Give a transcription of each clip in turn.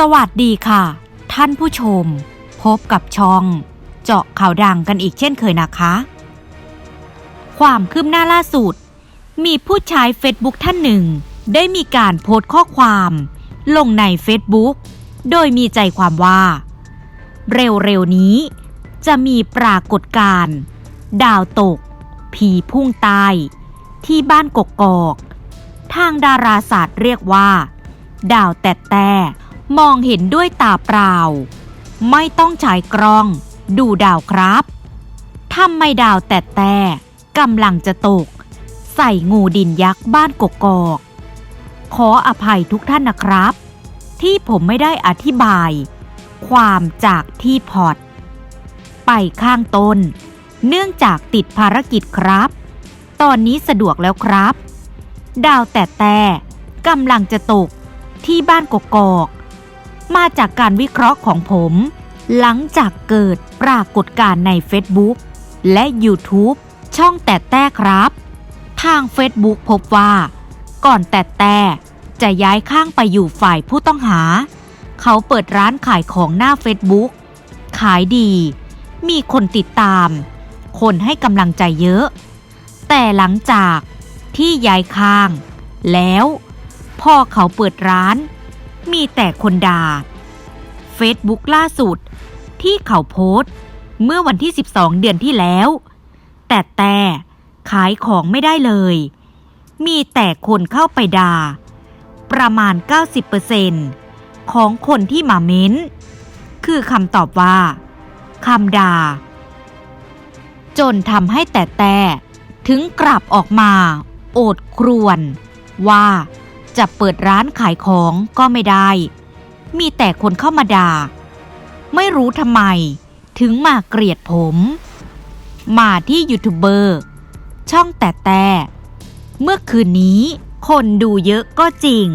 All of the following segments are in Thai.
สวัสดีค่ะ ท่านผู้ชม พบกับช่อง เจาะข่าวดังกันอีกเช่นเคยนะคะ ความคืบหน้าล่าสุด มีผู้ใช้เฟซบุ๊กท่านหนึ่ง ได้มีการโพสต์ข้อความ ลงในเฟซบุ๊กโดยมีใจความว่า เร็วๆนี้ จะมีปรากฏการณ์ดาวตก ผีพุ่งใต้ที่บ้านกกอก ทางดาราศาสตร์เรียกว่า ดาวแตะแต่ มองเห็นด้วยตาเปล่า ไม่ต้องใช้กล้อง ดูดาวครับทำไมดาวแตะแต่กำลังจะตก ใส่งูดินยักษ์บ้านกกอก ขออภัยทุกท่านนะครับ ที่ผมไม่ได้อธิบาย ความจากที่พอร์ตไปข้างต้น เนื่องจากติดภารกิจครับ ตอนนี้สะดวกแล้วครับ ดาวแต่แต่กำลังจะตกที่บ้านกกอก มาจากการวิเคราะห์ของผม หลังจากเกิดปรากฏการณ์ใน Facebook และ YouTube ช่องแต่แต่ครับ ทาง Facebook พบว่า ก่อนแต่แต่จะย้ายข้างไปอยู่ฝ่ายผู้ต้องหา เขาเปิดร้านขายของหน้า Facebook ขายดี มีคนติดตาม คนให้กำลังใจเยอะ แต่หลังจากที่ย้ายข้าง แล้ว พ่อเขาเปิดร้าน มีแต่คนด่า Facebook ล่าสุด ที่เขาโพสต์ เมื่อวันที่ 12 เดือนที่แล้ว แต่แต่ขายของไม่ได้เลย มีแต่คนเข้าไปด่า ประมาณ 90%ของคนที่มาเม้น คือคำตอบว่าคำด่า จนทำให้แต่แต่ถึงกลับออกมา โอดครวนว่า จะเปิดร้านขายของก็ไม่ได้ มีแต่คนเข้ามาด่า ไม่รู้ทำไม ถึงมาเกลียดผม มาที่ยูทูบเบอร์ ช่องแต่แต่ เมื่อคืนนี้คนดูเยอะก็จริง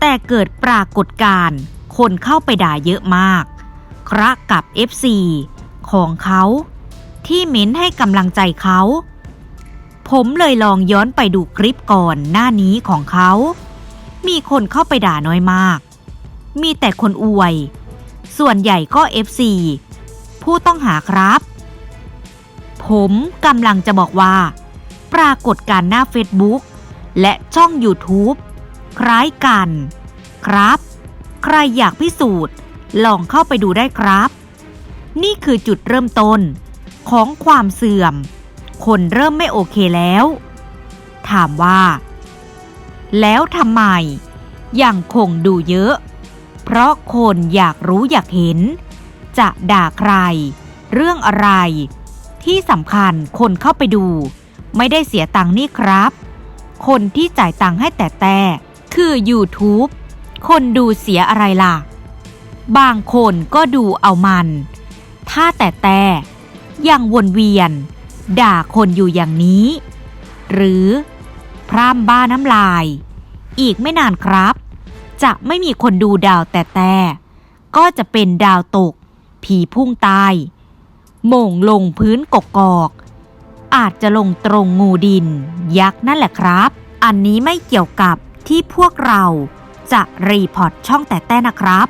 แต่เกิดปรากฏการณ์คนเข้าไปด่าเยอะมาก คระกับ FC ของเขาที่เม้นให้กำลังใจเขา ผมเลยลองย้อนไปดูคลิปก่อนหน้านี้ของเขา มีคนเข้าไปด่าน้อยมาก มีแต่คนอวย ส่วนใหญ่ก็ FC ผู้ต้องหาครับ ผมกำลังจะบอกว่า ปรากฏการณ์หน้า Facebook และช่อง YouTube คล้ายกัน ครับ ใครอยากพิสูจน์ลองเข้าไปดูได้ครับ นี่คือจุดเริ่มต้นของความเสื่อม คนเริ่มไม่โอเคแล้ว ถามว่า แล้วทำไม ยังคงดูเยอะ เพราะคนอยากรู้อยากเห็น จะด่าใคร เรื่องอะไร ที่สำคัญคนเข้าไปดู ไม่ได้เสียตังค์นี่ครับ คนที่จ่ายตังค์ให้แต่แต่คือ YouTube คนดูเสียอะไรล่ะ บางคนก็ดูเอามัน ถ้าแต่แต่ยังวนเวียน ด่าคนอยู่อย่างนี้ หรือ พร่ำบ้าน้ำลาย อีกไม่นานครับ จะไม่มีคนดูดาวแต่แต่ ก็จะเป็นดาวตก ผีพุ่งตายโหม่งลงพื้นกกกอก อาจจะลงตรงงูดิน ยักษ์นั่นแหละครับ อันนี้ไม่เกี่ยวกับที่พวกเราจะรีพอร์ตช่องแต่แต่นะครับ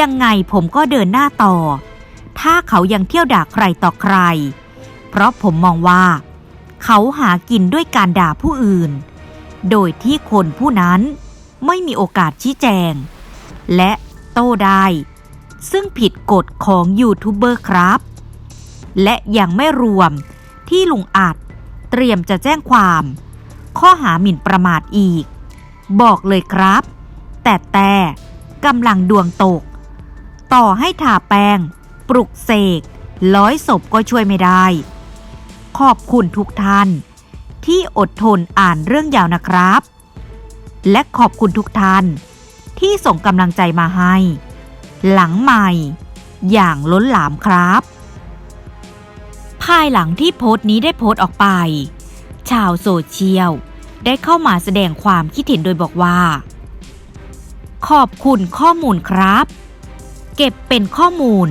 ยังไงผมก็เดินหน้าต่อ ถ้าเขายังเที่ยวด่าใครต่อใคร เพราะผมมองว่า เขาหากินด้วยการด่าผู้อื่น โดยที่คนผู้นั้นไม่มีโอกาสชี้แจง และโต้ได้ ซึ่งผิดกฎของยูทูบเบอร์ครับ และยังไม่รวมที่ลุงอัดเตรียมจะแจ้งความ ข้อหาหมิ่นประมาทอีก บอกเลยครับ แต่แต่กำลังดวงตก ต่อให้ทาแป้ง ปลุกเสกร้อยศพก็ช่วยไม่ได้ ขอบคุณทุกท่าน ที่อดทนอ่านเรื่องยาวนะครับ และขอบคุณทุกท่าน ที่ส่งกำลังใจมาให้ หลังใหม่ อย่างล้นหลามครับ ภายหลังที่โพสต์นี้ได้โพสต์ออกไป ชาวโซเชียลได้เข้ามาแสดงความคิดเห็นโดยบอกว่า ขอบคุณข้อมูลครับ เก็บเป็นข้อมูล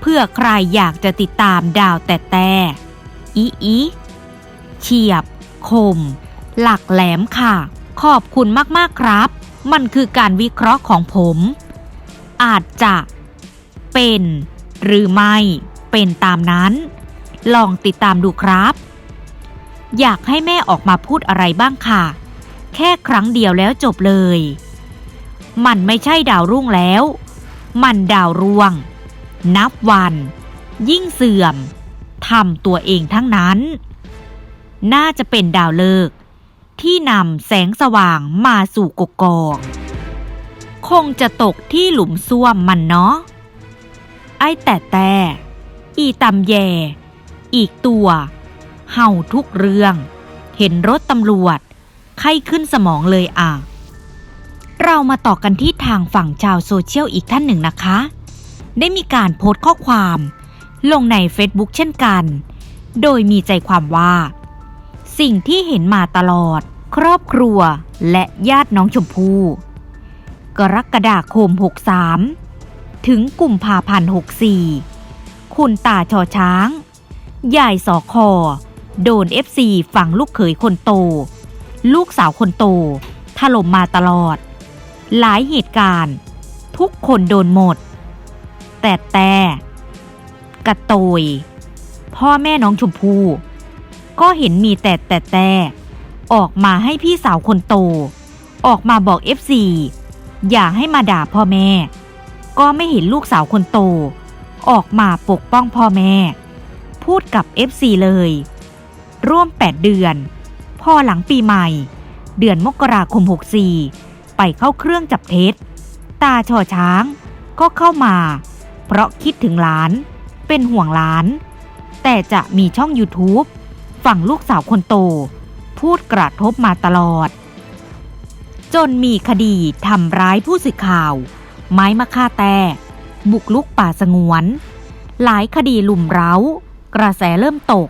เพื่อใครอยากจะติดตามดาวแต่แต่ อีอีเฉียบ คม หลักแหลมค่ะ ขอบคุณมากๆครับ มันคือการวิเคราะห์ของผม อาจจะ เป็น หรือไม่ เป็นตามนั้น ลองติดตามดูครับ อยากให้แม่ออกมาพูดอะไรบ้างค่ะ แค่ครั้งเดียวแล้วจบเลย มันไม่ใช่ดาวรุ่งแล้ว มันดาวร่วง นับวัน ยิ่งเสื่อม ทำตัวเองทั้งนั้น น่าจะเป็นดาวเลิกษ์ที่นำแสงสว่างมาสู่กกอกคงจะตกที่หลุมซ่วมมันเนาะ ไอ้แต่แต่ อีตำแย อีกตัว เห่าทุกเรื่อง เห็นรถตำรวจ ไข้ขึ้นสมองเลยอะ เรามาต่อกันที่ทางฝั่งชาวโซเชียลอีกท่านหนึ่งนะคะ ได้มีการโพสต์ข้อความ ลงใน Facebook เช่นกัน โดยมีใจความว่า สิ่งที่เห็นมาตลอด ครอบครัวและญาติน้องชมพู่ กรกฎาคม 63 ถึงกุมภาพันธ์64 คุณตาชอช้าง ยายสอคอ โดน FC ฝั่งลูกเขยคนโต ลูกสาวคนโต ถล่มมาตลอด หลายเหตุการณ์ ทุกคนโดนหมด แต่แต่ กระโตย พ่อแม่น้องชมพู่ก็เห็นมีแต่แต่แต่ออกมาให้พี่สาวคนโต ออกมาบอก FC อย่าให้มาด่าพ่อแม่ ก็ไม่เห็นลูกสาวคนโต ออกมาปกป้องพ่อแม่ พูดกับ FC เลย ร่วม 8 เดือน พอหลังปีใหม่ เดือนมกราคม 64 ไปเข้าเครื่องจับเท็จ ตาชอช้างก็เข้ามา เพราะคิดถึงหลาน เป็นห่วงหลาน แต่จะมีช่อง YouTube ฝั่งลูกสาวคนโต พูดกระทบมาตลอด จนมีคดีทำร้ายผู้สื่อข่าว ไม้มะค่าแต่ บุกลุกป่าสงวน หลายคดีลุ่มเร้า กระแสเริ่มตก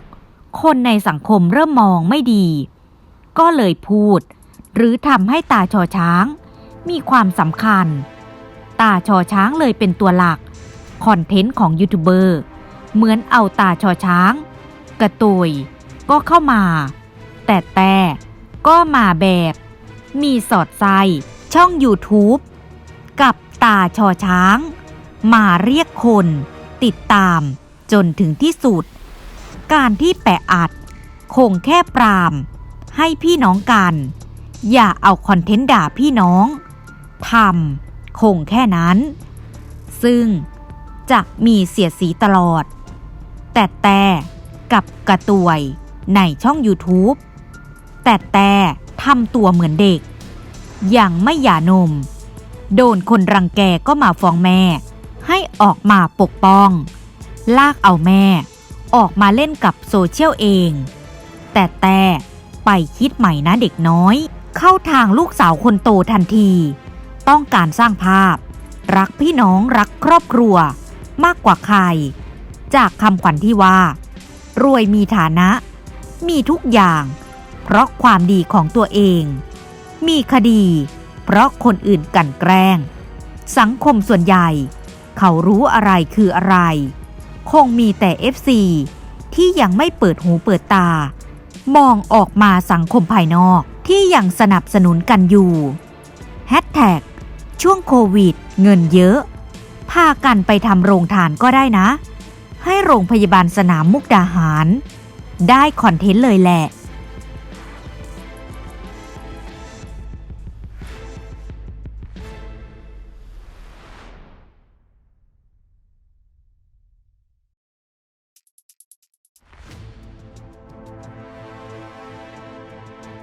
คนในสังคมเริ่มมองไม่ดี ก็เลยพูด หรือทำให้ตาชอช้าง มีความสำคัญ ตาชอช้างเลยเป็นตัวหลักคอนเทนต์ของยูทูบเบอร์ เหมือนเอาตาชอช้าง กระตุยก็เข้ามา แต่แต่ก็มาแบบ มีสอดไส้ช่อง YouTube กับตาชอช้าง มาเรียกคนติดตามจนถึงที่สุด การที่แปะอัด คงแค่ปราม ให้พี่น้องกัน อย่าเอาคอนเทนต์ด่าพี่น้องทำคงแค่นั้น ซึ่งจะมีเสียดสีตลอด แต่แต่กับกระตวยในช่อง YouTube แต่แต่ทำตัวเหมือนเด็ก อยังไม่หย่านม โดนคนรังแกก็มาฟ้องแม่ ให้ออกมาปกป้อง ลากเอาแม่ ออกมาเล่นกับโซเชียลเอง แต่แต่ไปคิดใหม่นะเด็กน้อย เข้าทางลูกสาวคนโตทันที ต้องการสร้างภาพ รักพี่น้องรักครอบครัว มากกว่าใคร จากคำขวัญที่ว่า รวยมีฐานะ มีทุกอย่าง เพราะความดีของตัวเอง มีคดี เพราะคนอื่นกันแกล้ง สังคมส่วนใหญ่ เขารู้อะไรคืออะไร คงมีแต่ FC ที่ยังไม่เปิดหูเปิดตา มองออกมาสังคมภายนอกที่ยังสนับสนุนกันอยู่แฮชแท็กช่วงโควิด เงินเยอะ พากันไปทำโรงทานก็ได้นะ ให้โรงพยาบาลสนามมุกดาหาร ได้คอนเทนต์เลยแหละ